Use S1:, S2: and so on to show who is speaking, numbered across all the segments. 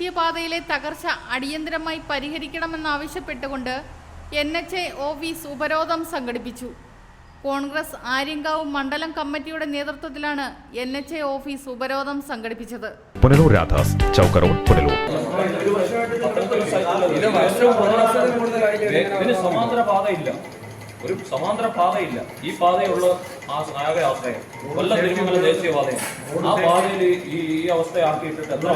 S1: ദേശീയപാതയിലെ തകർച്ച അടിയന്തരമായി പരിഹരിക്കണമെന്നാവശ്യപ്പെട്ടുകൊണ്ട് എൻ എച്ച് എ ഓഫീസ് ഉപരോധം സംഘടിപ്പിച്ചു. കോൺഗ്രസ് ആര്യങ്കാവ് മണ്ഡലം കമ്മിറ്റിയുടെ നേതൃത്വത്തിലാണ് എൻ എച്ച് എ ഓഫീസ് ഉപരോധം സംഘടിപ്പിച്ചത്.
S2: പുനലൂർ രാധാസ് ചൗക്ക് റോഡ് പുനലൂർ.
S3: ഇത് വർഷവും പ്രവാസത്തിൽ കൂടുതലായിട്ട് ഇതിന് സമാന്തര പാതയില്ല. ഒരു സമാന്തര പാതയില്ല ഈ പാതയുള്ള ആ ആകെ ആശ്രയം. കൊല്ലം തിരുമംഗലം ദേശീയപാതയാണ് ആ പാതയിൽ ഈ ഈ അവസ്ഥയാക്കിയിട്ടിട്ട് എത്ര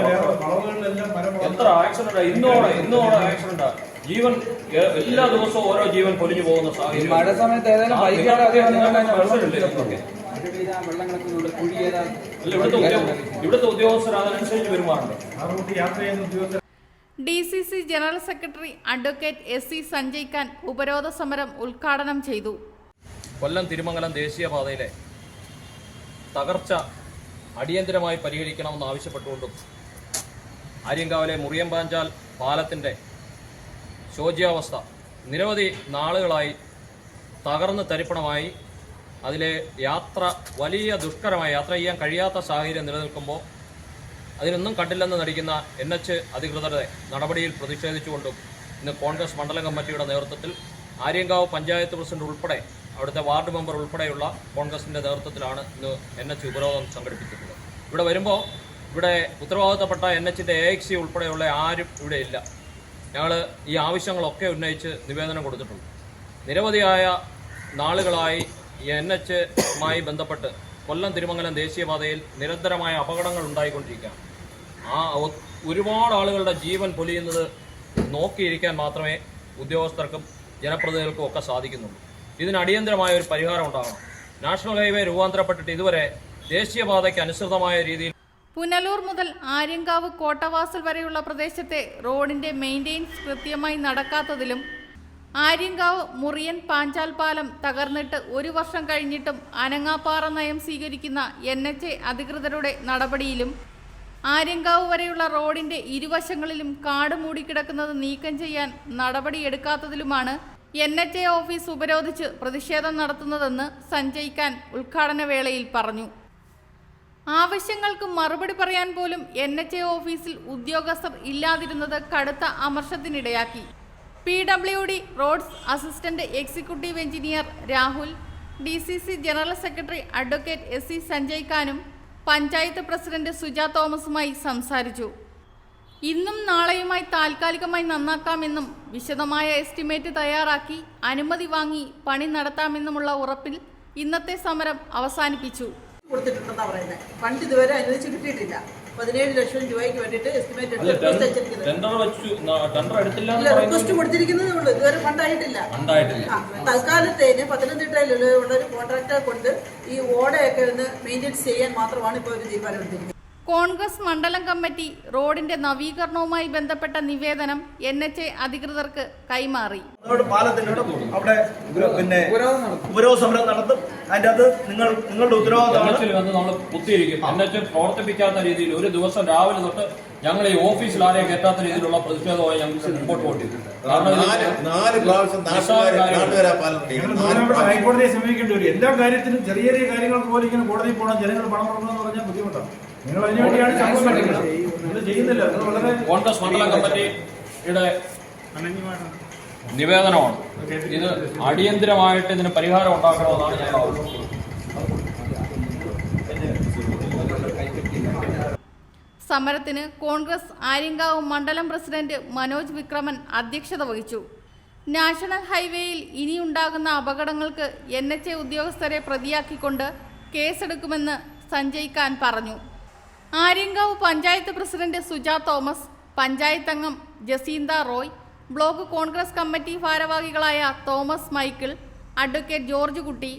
S3: എത്ര ആക്സിഡന്റ് ഇന്നോടെ ഇന്നോടെ ആക്സിഡന്റ് ജീവൻ എല്ലാ ദിവസവും ഓരോ ജീവൻ പൊലിഞ്ഞു പോകുന്ന സാഹചര്യം.
S4: മഴ സമയത്ത് ഏതായാലും
S3: ഇവിടുത്തെ ഉദ്യോഗ- ഇവിടുത്തെ ഉദ്യോഗസ്ഥർ അതിനനുസരിച്ച് പെരുമാറുണ്ട്?
S1: D C C general secretary advocate S C Sanjay Khan ഉപരോധ സമരം ഉദ്ഘാടനം ചെയ്തു.
S3: കൊല്ലം തിരുമംഗലം ദേശീയപാതയിലെ തകർച്ച അടിയന്തരമായി പരിഹരിക്കണമെന്ന് ആവശ്യപ്പെട്ടുകൊണ്ടും ആര്യങ്കാവിലെ മുറിയമ്പാഞ്ചാൽ പാലത്തിന്റെ ശോച്യാവസ്ഥ നിരവധി നാളുകളായി തകർന്ന് തരിപ്പണമായി. അതിലെ യാത്ര വലിയ ദുഷ്കരമായി യാത്ര ചെയ്യാൻ കഴിയാത്ത സാഹചര്യം നിലനിൽക്കുമ്പോൾ അതിനൊന്നും കണ്ടില്ലെന്ന് നടിക്കുന്ന എൻ എച്ച് അധികൃതരുടെ നടപടിയിൽ പ്രതിഷേധിച്ചുകൊണ്ടും ഇന്ന് കോൺഗ്രസ് മണ്ഡലം കമ്മിറ്റിയുടെ നേതൃത്വത്തിൽ ആര്യങ്കാവ് പഞ്ചായത്ത് പ്രസിഡന്റ് ഉൾപ്പെടെ അവിടുത്തെ വാർഡ് മെമ്പർ ഉൾപ്പെടെയുള്ള കോൺഗ്രസിന്റെ നേതൃത്വത്തിലാണ് ഇന്ന് എൻ എച്ച് ഉപരോധം സംഘടിപ്പിച്ചിട്ടുള്ളത്. ഇവിടെ വരുമ്പോൾ ഇവിടെ ഉത്തരവാദിത്തപ്പെട്ട എൻ എച്ചിന്റെ എ എക്സി ഉൾപ്പെടെയുള്ള ആരും ഇവിടെ ഇല്ല. ഞങ്ങൾ ഈ ആവശ്യങ്ങളൊക്കെ ഉന്നയിച്ച് നിവേദനം കൊടുത്തിട്ടുണ്ട്. നിരവധിയായ നാളുകളായി എൻ എച്ചുമായി ബന്ധപ്പെട്ട് കൊല്ലം തിരുമംഗലം ദേശീയപാതയിൽ നിരന്തരമായ അപകടങ്ങൾ ഉണ്ടായിക്കൊണ്ടിരിക്കുകയാണ്. ആ ഒരുപാട് ആളുകളുടെ ജീവൻ പൊലിയുന്നത് നോക്കിയിരിക്കാൻ മാത്രമേ ഉദ്യോഗസ്ഥർക്കും ജനപ്രതിനിധികൾക്കും ഒക്കെ സാധിക്കുന്നുള്ളൂ. ഇതിന് അടിയന്തരമായ ഒരു പരിഹാരം ഉണ്ടാകണം നാഷണൽ ഹൈവേ രൂപാന്തരപ്പെട്ടിട്ട് ഇതുവരെ ദേശീയപാതയ്ക്ക് അനുസൃതമായ രീതിയിൽ
S1: പുനലൂർ മുതൽ ആര്യങ്കാവ് കോട്ടവാസൽ വരെയുള്ള പ്രദേശത്തെ റോഡിന്റെ മെയിന്റെയിൻസ് കൃത്യമായി നടക്കാത്തതിലും ആര്യങ്കാവ് മുറിയൻ പാഞ്ചാൽ പാലം തകർന്നിട്ട് ഒരു വർഷം കഴിഞ്ഞിട്ടും അനങ്ങാപ്പാറ നയം സ്വീകരിക്കുന്ന എൻ എച്ച് എ അധികൃതരുടെ നടപടിയിലും ആര്യങ്കാവ് വരെയുള്ള റോഡിന്റെ ഇരുവശങ്ങളിലും കാട് മൂടിക്കിടക്കുന്നത് നീക്കം ചെയ്യാൻ നടപടിയെടുക്കാത്തതിലുമാണ് എൻ എച്ച് എ ഓഫീസ് ഉപരോധിച്ച് പ്രതിഷേധം നടത്തുന്നതെന്ന് സഞ്ജയ് ഖാൻ ഉദ്ഘാടന വേളയിൽ പറഞ്ഞു. ആവശ്യങ്ങൾക്ക് മറുപടി പറയാൻ പോലും എൻ എച്ച് എ ഓഫീസിൽ ഉദ്യോഗസ്ഥർ ഇല്ലാതിരുന്നത് കടുത്ത അമർഷത്തിനിടയാക്കി. P W D roads assistant executive engineer Rahul D C C general secretary advocate S C Sanjay ഖാനും പഞ്ചായത്ത് പ്രസിഡന്റ് സുജ തോമസുമായി സംസാരിച്ചു. ഇന്നും നാളെയുമായി താൽക്കാലികമായി നന്നാക്കാമെന്നും വിശദമായ എസ്റ്റിമേറ്റ് തയ്യാറാക്കി അനുമതി വാങ്ങി പണി നടത്താമെന്നുമുള്ള ഉറപ്പിൽ ഇന്നത്തെ സമരം അവസാനിപ്പിച്ചു.
S5: കൊടുത്തിട്ടുണ്ടെന്നാ പറയുന്നത് ഫണ്ട് ഇതുവരെ അനുവദിച്ച് കിട്ടിയിട്ടില്ല. പതിനേഴ് ലക്ഷം രൂപയ്ക്ക് വേണ്ടിയിട്ട് എസ്റ്റിമേറ്റ് റിക്വസ്റ്റ് അയച്ചിരിക്കുന്നത്
S3: ടെൻഡർ വെച്ചു. ടെൻഡർ എടുത്തില്ല
S5: ഇല്ല റിക്വസ്റ്റ് കൊടുത്തിരിക്കുന്നതേ ഉള്ളൂ. ഇതുവരെ ഫണ്ട് ആയിട്ടില്ല
S3: ഉണ്ടായിട്ടില്ല
S5: ആ തൽക്കാലത്തേന് പത്തനംതിട്ടയിലുള്ള ഒരു കോൺട്രാക്ടറെ കൊണ്ട് ഈ ഓടയൊക്കെ ഒന്ന് മെയിന്റെയിൻസ് ചെയ്യാൻ മാത്രമാണ് ഇപ്പോൾ ഒരു തീരുമാനം എടുത്തിരിക്കുന്നത്.
S1: കോൺഗ്രസ് മണ്ഡലം കമ്മിറ്റി റോഡിന്റെ നവീകരണവുമായി ബന്ധപ്പെട്ട നിവേദനം എൻ എച്ച് എ അധികൃതർക്ക് കൈമാറി
S6: അവിടെ പിന്നെ ഉപരോധ സമരം നടത്തും. അതിന്റെ അത് നിങ്ങൾ നിങ്ങളുടെ
S3: ഉത്തരവാദിത്തം നമ്മൾ കുത്തിയിരിക്കും. എൻഎച്ച് പ്രവർത്തിപ്പിക്കാത്ത രീതിയിൽ ഒരു ദിവസം രാവിലെ തൊട്ട് ഞങ്ങൾ ഈ ഓഫീസിൽ ആരെയും കയറ്റാത്ത രീതിയിലുള്ള പ്രതിഷേധമായി ഞങ്ങൾ മുമ്പോട്ട് പോയിട്ടുണ്ട്.
S6: ഹൈക്കോടതിയെ സമീപിക്കേണ്ടി വരും. എല്ലാ കാര്യത്തിനും ചെറിയ ചെറിയ കാര്യങ്ങൾക്ക് പോലും ഇങ്ങനെ കോടതിയിൽ പോകണം ജനങ്ങൾ പണം കൊടുക്കണം എന്ന് പറഞ്ഞാൽ ബുദ്ധിമുട്ടാണ്. നിങ്ങൾ അതിനുവേണ്ടിയാണ് ശമ്പളം മേടിക്കുന്നത് നിങ്ങൾ ചെയ്യുന്നില്ല. നിങ്ങൾ വളരെ
S3: കോൺഗ്രസ് മണ്ഡലം കമ്മിറ്റിയുടെ നിവേദനമാണ്. ഇത് അടിയന്തിരമായിട്ട് ഇതിന് പരിഹാരം ഉണ്ടാക്കണമെന്നാണ് ഞാൻ
S1: സമരത്തിന് കോൺഗ്രസ് ആര്യങ്കാവ് മണ്ഡലം പ്രസിഡന്റ് മനോജ് വിക്രമൻ അധ്യക്ഷത വഹിച്ചു. നാഷണൽ ഹൈവേയിൽ ഇനിയുണ്ടാകുന്ന അപകടങ്ങൾക്ക് എൻ എച്ച് എ ഉദ്യോഗസ്ഥരെ പ്രതിയാക്കിക്കൊണ്ട് കേസെടുക്കുമെന്ന് സഞ്ജയ് ഖാൻ പറഞ്ഞു. ആര്യങ്കാവ് പഞ്ചായത്ത് പ്രസിഡന്റ് സുജ തോമസ് പഞ്ചായത്ത് അംഗം Jacintha Roy block Congress committee ഭാരവാഹികളായ Thomas Michael advocate George Kutty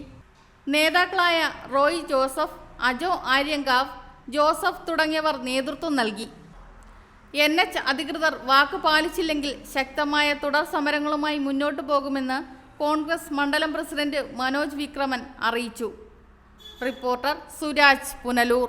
S1: നേതാക്കളായ Roy Joseph Ajo Aryankavu Joseph തുടങ്ങിയവർ നേതൃത്വം നൽകി. എൻ എച്ച് അധികൃതർ വാക്ക് പാലിച്ചില്ലെങ്കിൽ ശക്തമായ തുടർ സമരങ്ങളുമായി മുന്നോട്ടു പോകുമെന്ന് കോൺഗ്രസ് മണ്ഡലം പ്രസിഡന്റ് മനോജ് വിക്രമൻ അറിയിച്ചു. റിപ്പോർട്ടർ സുരാജ് പുനലൂർ.